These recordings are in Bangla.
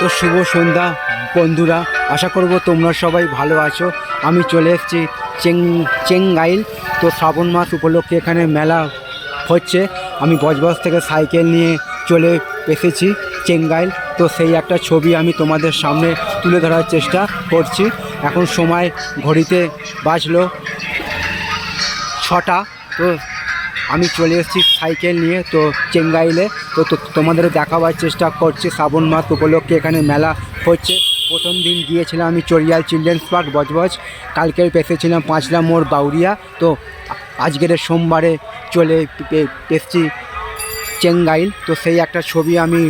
তো শুভ সন্ধ্যা, বন্ধুরা। আশা করব তোমরা সবাই ভালো আছো। আমি চলে এসেছি চেং চেঙ্গাইল। তো শ্রাবণ মাস উপলক্ষে এখানে মেলা হচ্ছে। আমি বজবজ থেকে সাইকেল নিয়ে চলে এসেছি চেঙ্গাইল। তো সেই একটা ছবি আমি তোমাদের সামনে তুলে ধরার চেষ্টা করছি। এখন সময় ঘড়িতে বাজলো ছটা। তো আমি চলে এসেছি সাইকেল নিয়ে তো চেঙ্গাইলে। তো তোমাদের দেখাবার চেষ্টা করছি শ্রাবণ মাস উপলক্ষে এখানে মেলা হচ্ছে। প্রথম দিন গিয়েছিলাম আমি চরিয়াল চিলড্রেন্স পার্ক, বজবজ। কালকের পেসেছিলাম পাঁচলা মোড় বাউরিয়া। তো আজকের সোমবারে চলে এসেছি চেঙ্গাইল। তো সেই একটা ছবি আমি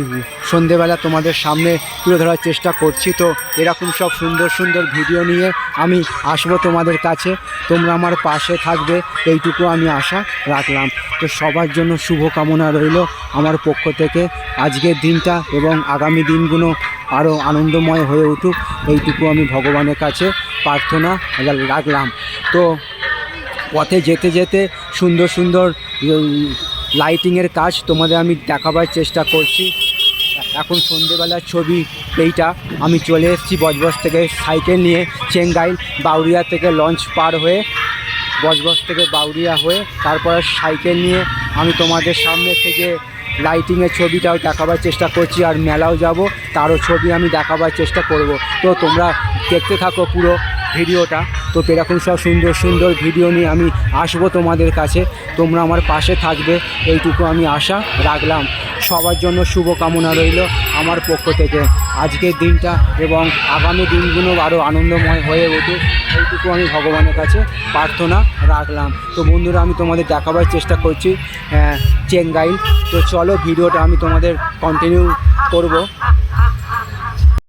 সন্ধেবেলা তোমাদের সামনে তুলে ধরার চেষ্টা করছি। তো এরকম সব সুন্দর সুন্দর ভিডিও নিয়ে আমি আসব তোমাদের কাছে। তোমরা আমার পাশে থাকবে। এইটুকু আমি আশা রাখলাম। তো সবার জন্য শুভ কামনা রইল আমার পক্ষ থেকে। আজকের দিনটা এবং আগামী দিনগুলো আরও আনন্দময় হয়ে উঠুক। এইটুকু আমি ভগবানের কাছে প্রার্থনা রাখলাম। তো পথে যেতে যেতে সুন্দর সুন্দর লাইটিংয়ের কাজ তোমাদের আমি দেখাবার চেষ্টা করছি। এখন সন্ধেবেলার ছবি এইটা। আমি চলে এসেছি বজবজ থেকে সাইকেল নিয়ে চেঙ্গাইল বাউরিয়া থেকে লঞ্চ পার হয়ে বজবজ থেকে বাউরিয়া হয়ে তারপর সাইকেল নিয়ে আমি তোমাদের সামনে থেকে লাইটিংয়ের ছবিটাও দেখাবার চেষ্টা করছি আর মেলাও যাব। তারও ছবি আমি দেখাবার চেষ্টা করব। তো তোমরা দেখতে থাকো পুরো ভিডিওটা। তো এরকম সব সুন্দর সুন্দর ভিডিও নিয়ে আমি আসব তোমাদের কাছে। তোমরা আমার পাশে থাকবে এইটুকু আমি আশা রাখলাম। সবার জন্য শুভ কামনা রইল আমার পক্ষ থেকে। আজকের দিনটা এবং আগামী দিনগুলো আরও আনন্দময় হয়ে ওঠে এইটুকু আমি ভগবানের কাছে প্রার্থনা রাখলাম। তো বন্ধুরা আমি তোমাদের দেখাবার চেষ্টা করছি আহ, চেঙ্গাইল। তো চলো ভিডিওটা আমি তোমাদের কন্টিনিউ করব।